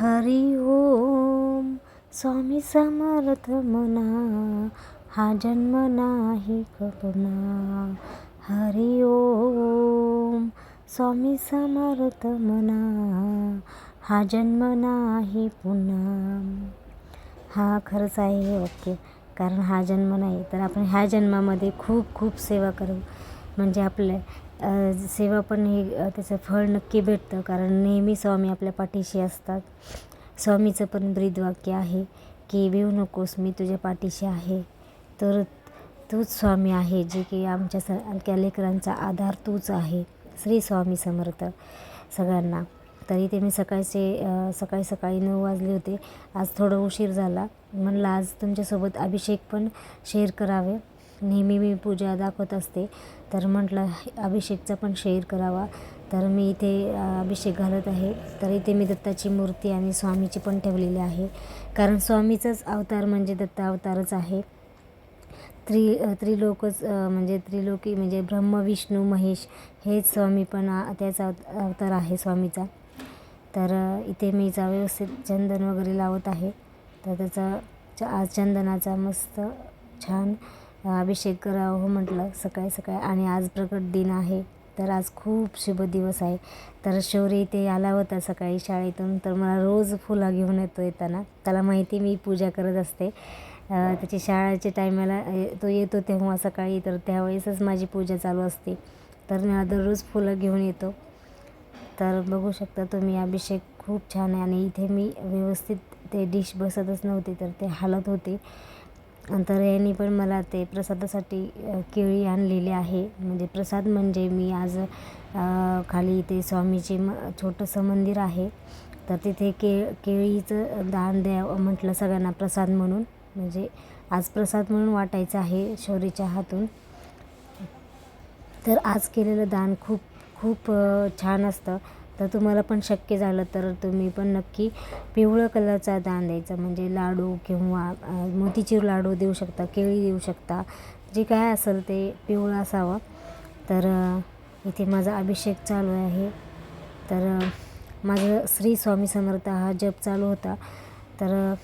हरी ओम. स्वामी समर्थ म्हणा हा जन्म नाही कपना हरी ओम. स्वामी समर्थ म्हणा हा जन्म नाही पुन्हा. हा खरंच आहे ओके कारण हा जन्म नाही तर आपण ह्या जन्मामध्ये खूप खूप सेवा करू. म्हणजे आपलं सेवा पण हे त्याचं फळ नक्की भेटतं. कारण नेहमी स्वामी आपल्या पाठीशी असतात. स्वामीचं पण ब्रीदवाक्य आहे की भिऊ नकोस मी तुझ्या पाठीशी आहे. तर तूच स्वामी आहे जे की आमच्या सारख्या लेकरांचा आधार तूच आहे. श्री स्वामी समर्थ सगळ्यांना. तरी ते मी सकाळचे सकाळी सकाळी नऊ वाजले होते. आज थोडं उशीर झाला. म्हणलं आज तुमच्यासोबत अभिषेक पण शेअर करावे. नेहमी मी पूजा दाखवत असते. तर म्हटलं अभिषेकचा पण शेअर करावा. तर मी इथे अभिषेक घालत आहे. तर इथे मी दत्ताची मूर्ती आणि स्वामीची पण ठेवलेली आहे. कारण स्वामीचाच अवतार म्हणजे दत्ता अवतारच आहे. त्रि त्रिलोकच म्हणजे त्रिलोकी म्हणजे ब्रह्म विष्णू महेश हेच स्वामी पण त्याचा अवतार आहे स्वामीचा. तर इथे मी जा व्यवस्थित चंदन वगैरे लावत आहे. तर त्याचा च- आज चंदनाचा मस्त छान अभिषेक करावं हो म्हटलं सकाळी सकाळी. आणि आज प्रकट दिन आहे तर आज खूप शुभ दिवस आहे. तर शौर्य इथे आला होता सकाळी शाळेतून तर मला रोज फुलं घेऊन येतो येताना. त्याला माहिती मी पूजा करत असते. त्याची शाळेच्या टायमाला तो येतो तेव्हा सकाळी तर त्यावेळेसच माझी पूजा चालू असते. तर मी दररोज फुलं घेऊन येतो. तर बघू शकता तुम्ही अभिषेक खूप छान आहे. आणि इथे मी व्यवस्थित ते डिश बसतच नव्हते तर ते हालत होते. नंतर यांनी पण मला ते प्रसादासाठी केळी आणलेली आहे. म्हणजे प्रसाद म्हणजे मी आज खाली इथे स्वामीचे म छोटंसं मंदिर आहे. तर तिथे के केळीचं दान द्यावं म्हटलं सगळ्यांना प्रसाद म्हणून. म्हणजे आज प्रसाद म्हणून वाटायचं आहे शौरीच्या हातून. तर आज केलेलं दान खूप खूप छान असतं. तर तुम्हाला पण शक्य झालं तर तुम्ही पण नक्की पिवळं कलरचा दान द्यायचा. म्हणजे लाडू किंवा मोतीचूर लाडू देऊ शकता केळी देऊ शकता. जे काय असेल ते पिवळं असावं. तर इथे माझा अभिषेक चालू आहे. तर माझं श्री स्वामी समर्थ हा जप चालू होता. तर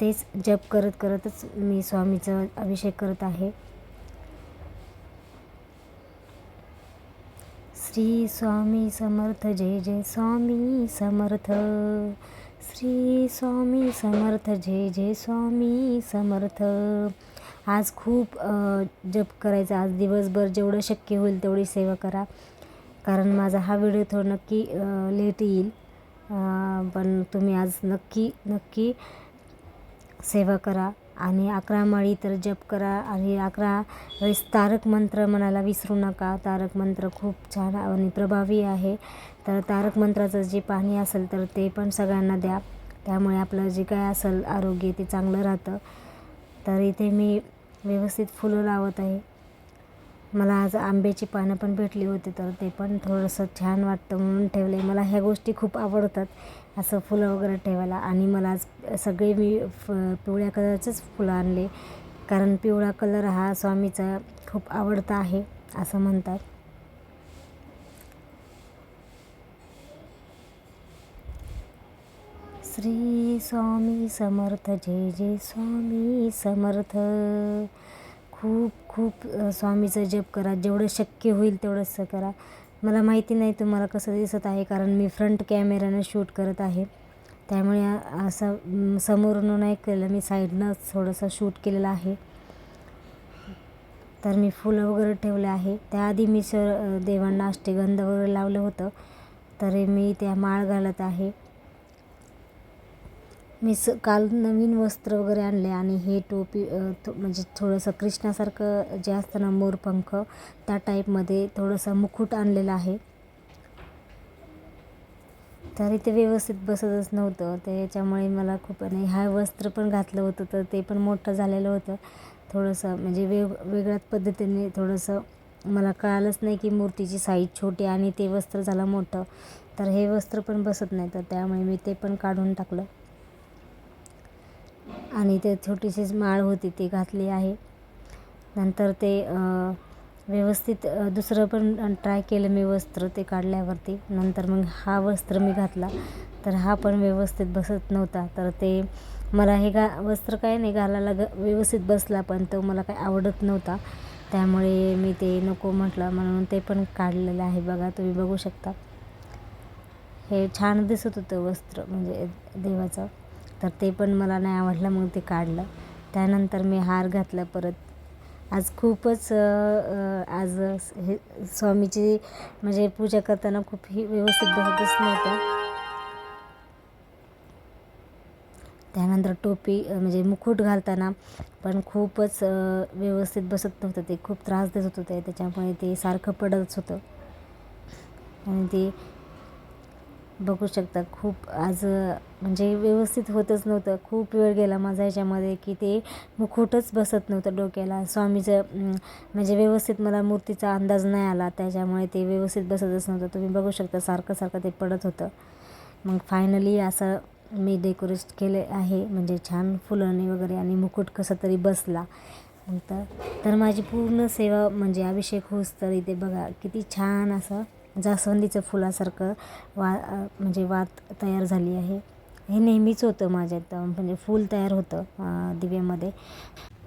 तेच जप करत करतच मी स्वामीचं अभिषेक करत आहे. श्री स्वामी समर्थ जय जय स्वामी समर्थ. श्री स्वामी समर्थ जय जय स्वामी समर्थ. आज खूप जप करायचा. आज दिवसभर जेवढं शक्य होईल तेवढी सेवा करा. कारण माझा हा व्हिडिओ थोडं नक्की लेट येईल. पण तुम्ही आज नक्की नक्की सेवा करा. आणि अकरा माळी तर जप करा आणि अकरा वेळेस तारक मंत्र म्हणायला विसरू नका. तारक मंत्र खूप छान आणि प्रभावी आहे. तर तारक मंत्राचं जे पाणी असेल तर ते पण सगळ्यांना द्या. त्यामुळे आपलं जे काय असेल आरोग्य ते चांगलं राहतं. तर इथे मी व्यवस्थित फुलं लावत आहे. मला आज आंब्याची पानं पण भेटली होती तर ते पण थोडंसं छान वाटतं म्हणून ठेवले. मला ह्या गोष्टी खूप आवडतात असं फुलं वगैरे ठेवायला. आणि मला आज सगळे मी फ पिवळ्या कलरचेच फुलं आणले. कारण पिवळा कलर हा स्वामीचा खूप आवडता आहे असं म्हणतात. श्री स्वामी समर्थ जय जय स्वामी समर्थ. खूप खूप स्वामीचं जप करा. जेवढं शक्य होईल तेवढंसं करा. मला माहिती नाही तुम्हाला कसं दिसत आहे कारण मी फ्रंट कॅमेऱ्यानं शूट करत आहे. त्यामुळे असं समोरून नाही केलं. मी साईडनं थोडंसं शूट केलेलं आहे. तर मी फुलं वगैरे ठेवले आहे. त्याआधी मी स देवांना अष्टगंध वगैरे लावलं होतं. तरी मी त्या माळ घालत आहे. मी स काल नवीन वस्त्र वगैरे आणले आणि हे टोपी थो म्हणजे थोडंसं कृष्णासारखं जे असतं ना मोरपंख त्या टाईपमध्ये थोडंसं मुकुट आणलेलं आहे. तरी ते व्यवस्थित बसतच नव्हतं. त्याच्यामुळे मला खूप आणि हा वस्त्र पण घातलं होतं तर ते पण मोठं झालेलं होतं. थोडंसं म्हणजे वेग वेगळ्याच पद्धतीने थोडंसं मला कळालंच नाही की मूर्तीची साईज छोटी आणि ते वस्त्र झालं मोठं. तर हे वस्त्र पण बसत नाही तर त्यामुळे मी ते पण काढून टाकलं. आणि ते छोटीशीच माळ होती ती घातली आहे. नंतर ते व्यवस्थित दुसरं पण ट्राय केलं मी वस्त्र ते काढल्यावरती. नंतर मग हा वस्त्र मी घातला. तर हा पण व्यवस्थित बसत नव्हता. तर ते मला हे गा वस्त्र काय नाही घालायला ग व्यवस्थित बसला पण तो मला काय आवडत नव्हता. त्यामुळे मी ते नको म्हटलं. म्हणून ते पण काढलेलं आहे बघा तुम्ही बघू शकता. हे छान दिसत होतं वस्त्र म्हणजे देवाचं. तर ते पण मला नाही आवडलं मग ते काढलं. त्यानंतर मी हार घातला परत. आज खूपच आज हे स्वामीची म्हणजे पूजा करताना खूप ही व्यवस्थित होतच नव्हतं त्यानंतर टोपी म्हणजे मुकुट घालताना पण खूपच व्यवस्थित बसत नव्हतं ते. खूप त्रास देत होतं ते. त्याच्यामुळे ते सारखं पडतच होतं. आणि ते बघू शकता. खूप आज म्हणजे व्यवस्थित होतच नव्हतं. खूप वेळ गेला माझा ह्याच्यामध्ये की ते मुखोटच बसत नव्हतं डोक्याला. स्वामीचं म्हणजे व्यवस्थित मला मूर्तीचा अंदाज नाही आला. त्याच्यामुळे ते व्यवस्थित बसतच नव्हतं. तुम्ही बघू शकता सारखं सारखं ते पडत होतं. मग फायनली असं मी डेकोरेट केले आहे. म्हणजे छान फुलांनी वगैरे आणि मुकुट कसं तरी बसला. मग तर तर माझी पूर्ण सेवा म्हणजे अभिषेक होस तर इथे बघा किती छान असं जास्वंदीचं फुलासारखं वा म्हणजे वात तयार झाली आहे. हे नेहमीच होतं माझ्यात म्हणजे फूल तयार होतं दिव्यामध्ये.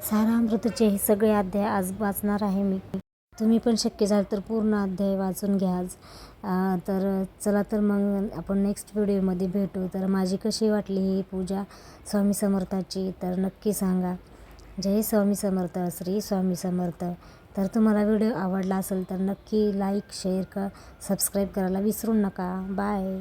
सारामृतचे हे सगळे अध्याय आज वाचणार आहे मी. तुम्ही पण शक्य झालं तर पूर्ण अध्याय वाचून घ्या आज. तर चला तर मग आपण नेक्स्ट व्हिडिओमध्ये भेटू. तर माझी कशी वाटली ही पूजा स्वामी समर्थाची तर नक्की सांगा. जय स्वामी समर्थ श्री स्वामी समर्थ. तर तुम्हाला व्हिडिओ आवडला असेल तर नक्की लाईक शेअर क सबस्क्राईब करायला विसरू नका. बाय.